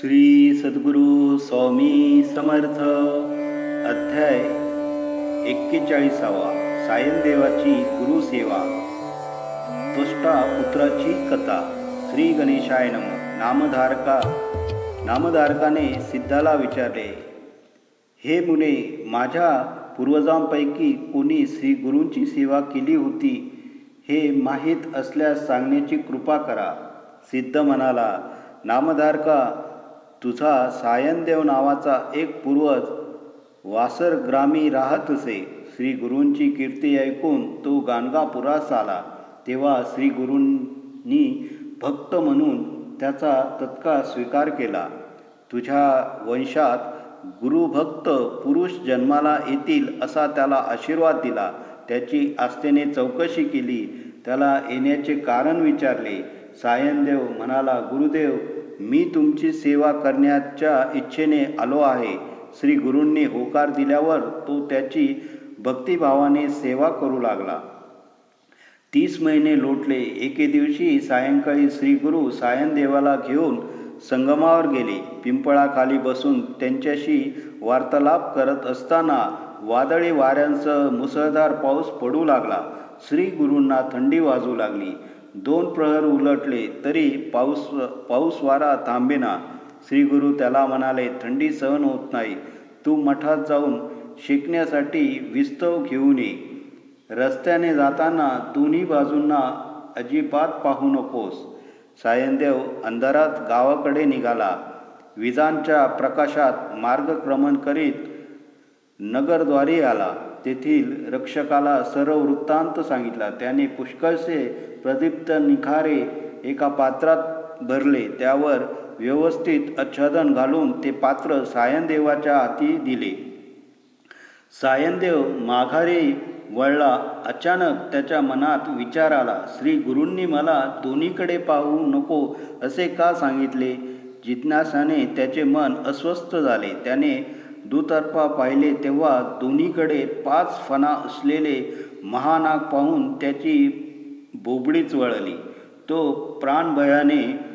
श्री सद्गुरू स्वामी समर्थ. अध्याय एक्केचाळीसावा. सायनदेवाची गुरुसेवा त्वष्टा पुत्राची कथा. श्री गणेशाय नम. नामधारका. नामधारकाने सिद्धाला विचारले हे मुने माझ्या पूर्वजांपैकी कोणी श्री गुरूंची सेवा केली होती? हे माहीत असल्यास सांगण्याची कृपा करा. सिद्ध म्हणाला नामधारका तुझा सायनदेव नावाचा एक पूर्वज वासर ग्रामी राहत असे श्री गुरूंची कीर्ती ऐकून तो गाणगापुरास आला. तेव्हा श्री गुरूंनी भक्त म्हणून त्याचा तत्काळ स्वीकार केला. तुझ्या वंशात गुरुभक्त पुरुष जन्माला येतील असा त्याला आशीर्वाद दिला. त्याची आस्थेने चौकशी केली. त्याला येण्याचे कारण विचारले. सायनदेव म्हणाला गुरुदेव मी तुमची सेवा करण्याच्या इच्छेने आलो आहे. श्री गुरूंनी होकार दिल्यावर तो त्याची भक्तिभावाने सेवा करू लागला. तीस महिने लोटले. एके दिवशी सायंकाळी श्री गुरु सायनदेवाला घेऊन संगमावर गेले. पिंपळाखाली बसून त्यांच्याशी वार्तालाप करत असताना वादळी वाऱ्यांसह मुसळधार पाऊस पडू लागला. श्री गुरूंना थंडी वाजू लागली. दोन प्रहर उलटले तरी पाऊस पाऊस वारा थांबेना. श्रीगुरु त्याला म्हणाले थंडी सहन होत नाही. तू मठात जाऊन शिकण्यासाठी विस्तव घेऊन ये. रस्त्याने जाताना दोन्ही बाजूंना अजिबात पाहू नकोस. सायनदेव अंधारात गावाकडे निघाला. विजांच्या प्रकाशात मार्गक्रमण करीत नगरद्वारी आला. तेथील रक्षकाला सर्व वृत्तांत सांगितला. त्याने पुष्कळसे प्रदीप्त निखारे एका पात्रात भरले. त्यावर व्यवस्थित आच्छादन घालून ते पात्र सायनदेवाच्या हाती दिले. सायनदेव माघारी वळला. अचानक त्याच्या मनात विचार आला श्री गुरूंनी मला दोन्हीकडे पाहू नको असे का सांगितले? जिज्ञासाने त्याचे मन अस्वस्थ झाले. त्याने दुतर्फा पाहिले तेव्हा दोन्हीकडे पाच फणा असलेले महानाग पाहून त्याची बोबडीच वळली. तो प्राणभयाने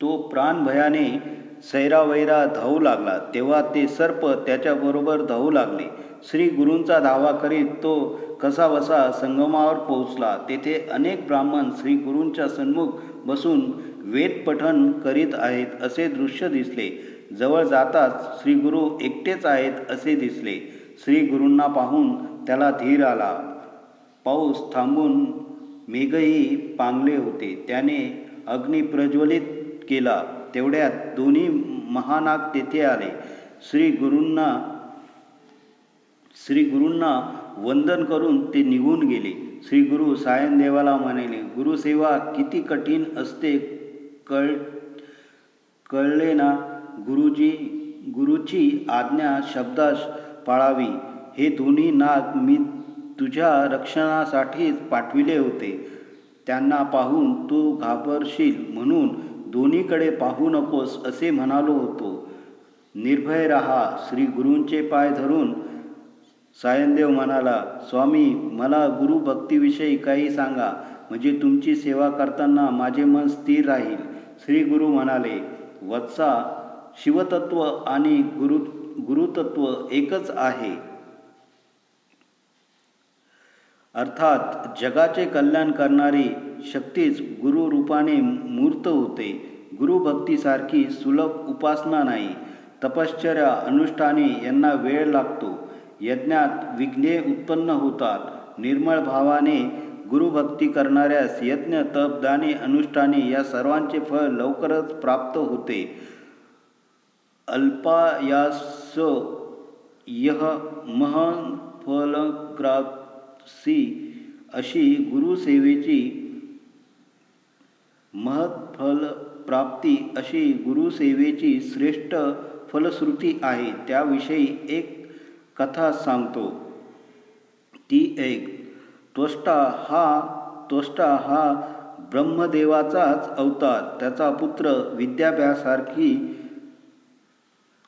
तो प्राणभयाने सैरावैरा धावू लागला. तेव्हा ते सर्प त्याच्याबरोबर धावू लागले. श्री गुरूंचा धावा करीत तो कसाबसा संगमावर पोहोचला. तेथे अनेक ब्राह्मण श्री गुरूंच्या सन्मुख बसून वेदपठण करीत आहेत असे दृश्य दिसले. जवळ जाताच श्री गुरु एकटेच आहेत असे दिसले. श्री गुरूंना पाहून त्याला धीर आला. पाऊस थांबून मेघही पांगले होते. त्याने अग्नी प्रज्वलित केला. तेवढ्यात दोन्ही महानाग तेथे आले. श्री गुरूंना श्री गुरूंना वंदन करून ते निघून गेले. श्री गुरु सायनदेवाला म्हणाले गुरुसेवा किती कठीण असते. कळ कळले ना? गुरुजी गुरुची आज्ञा शब्दास पाळावी. हे दोन्ही नाग मी तुझ्या रक्षणासाठीच पाठविले होते. त्यांना पाहून तू घाबरशील म्हणून दोन्हीकडे पाहू नकोस असे म्हणालो होतो. निर्भय रहा श्री गुरूंचे पाय धरून. सायनदेव म्हणाला स्वामी मला गुरु भक्तीविषयी काही सांगा. म्हणजे तुमची सेवा करताना माझे मन स्थिर राहील. श्री गुरु म्हणाले वत्सा शिवतत्व आणि गुरु गुरुतत्व एकच आहे. अर्थात जगाचे कल्याण करणारी शक्तीच गुरुरूपाने मूर्त होते. गुरुभक्तीसारखी सुलभ उपासना नाही. तपश्चर्या अनुष्ठाने यांना वेळ लागतो. यज्ञात विघ्ने उत्पन्न होतात. निर्मळ भावाने गुरुभक्ती करणाऱ्यास यज्ञ तप दाने अनुष्ठाने या सर्वांचे फळ लवकरच प्राप्त होते. अल्पायास यह महान फलग्रासी अशी गुरुसेवेची महत्फल प्राप्ती अशी गुरुसेवेची श्रेष्ठ फलश्रुती आहे. त्याविषयी एक कथा सांगतो. ती एक त्वष्टा हा त्वष्टा हा ब्रह्मदेवाचाच अवतार. त्याचा पुत्र विद्याभ्यासारखी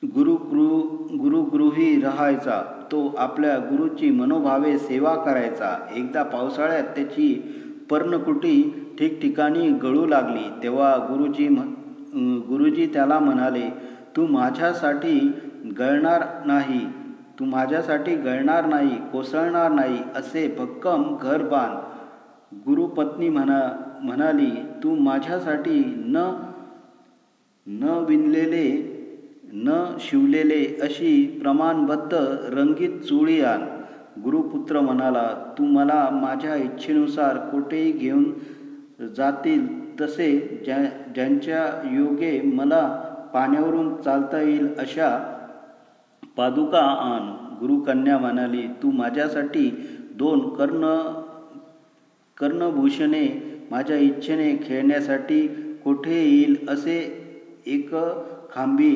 गुरुगृ गुरुगृही राहायचा तो आपल्या गुरुची मनोभावे सेवा करायचा. एकदा पावसाळ्यात त्याची पर्णकुटी ठिकठिकाणी गळू लागली तेव्हा गुरुजी म्ह गुरुजी त्याला म्हणाले तू माझ्यासाठी गळणार नाही तू माझ्यासाठी गळणार नाही कोसळणार नाही असे भक्कम घर बांध. गुरुपत्नी म्हणा म्हणाली तू माझ्यासाठी न न विणलेले न शिवलेले अशी प्रमाणबद्ध रंगीत चोळी आण. गुरुपुत्र म्हणाला तू मला माझ्या इच्छेनुसार कुठेही घेऊन जातील तसे ज्या ज्यांच्या योगे मला पाण्यावरून चालता येईल अशा पादुका आण. गुरुकन्या म्हणाली तू माझ्यासाठी दोन कर्ण कर्णभूषणे माझ्या इच्छेने खेळण्यासाठी कोठे येईल असे एक खांबी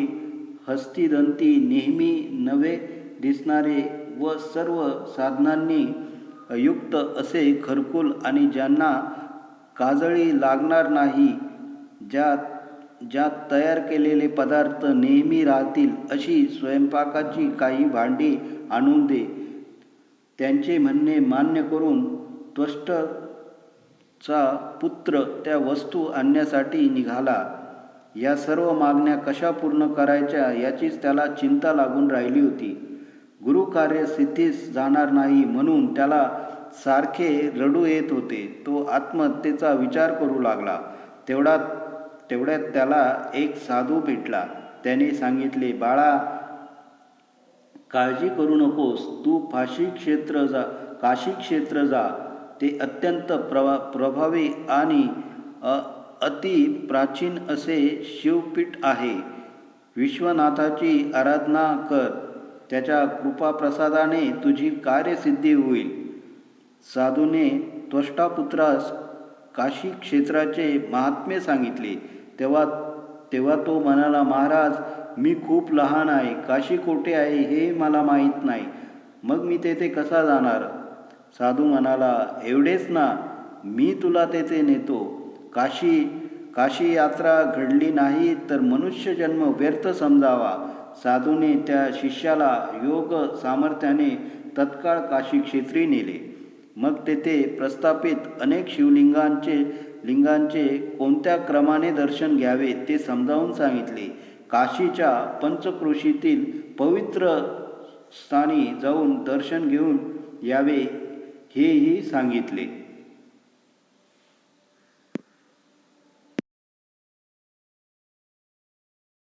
हस्तिदंती नेहमी नवे दिसणारे व सर्व साधनांनी युक्त असे खरकुल आणि ज्यांना काजळी लागणार नाही ज्यात ज्यात तयार केलेले पदार्थ नेहमी राहतील अशी स्वयंपाकाची काही भांडी आणून दे. त्यांचे म्हणणे मान्य करून त्वष्टचा पुत्र त्या वस्तू आणण्यासाठी निघाला. या सर्व मागण्या कशा पूर्ण करायच्या याचीच त्याला चिंता लागून राहिली होती. गुरुकार्य सिद्धीस जाणार नाही म्हणून त्याला सारखे रडू येत होते. तो आत्महत्येचा विचार करू लागला. तेवढा तेवढ्यात त्याला एक साधू भेटला. त्याने सांगितले बाळा काळजी करू नकोस. तू फाशी क्षेत्र जा काशी क्षेत्र जा. ते अत्यंत प्रभा प्रभावी आणि अति प्राचीन असे शिवपीठ आहे. विश्वनाथाची आराधना कर. त्याच्या कृपाप्रसादाने तुझी कार्यसिद्धी होईल. साधूने त्वष्टापुत्रास काशी क्षेत्राचे महात्म्य सांगितले. तेव्हा तेव्हा तो म्हणाला महाराज मी खूप लहान आहे. काशी कोठे आहे हे मला माहीत नाही. मग मी तेथे कसा जाणार? साधू म्हणाला एवढेच ना. मी तुला तेथे नेतो. काशी काशी यात्रा घडली नाही तर मनुष्य जन्म व्यर्थ समजावा. साधूने त्या शिष्याला योग सामर्थ्याने तत्काळ काशी क्षेत्री नेले. मग तेथे प्रस्थापित अनेक शिवलिंगांचे लिंगांचे कोणत्या क्रमाने दर्शन घ्यावे ते समजावून सांगितले. काशीच्या पंचक्रोशीतील पवित्र स्थानी जाऊन दर्शन घेऊन यावे हेही सांगितले.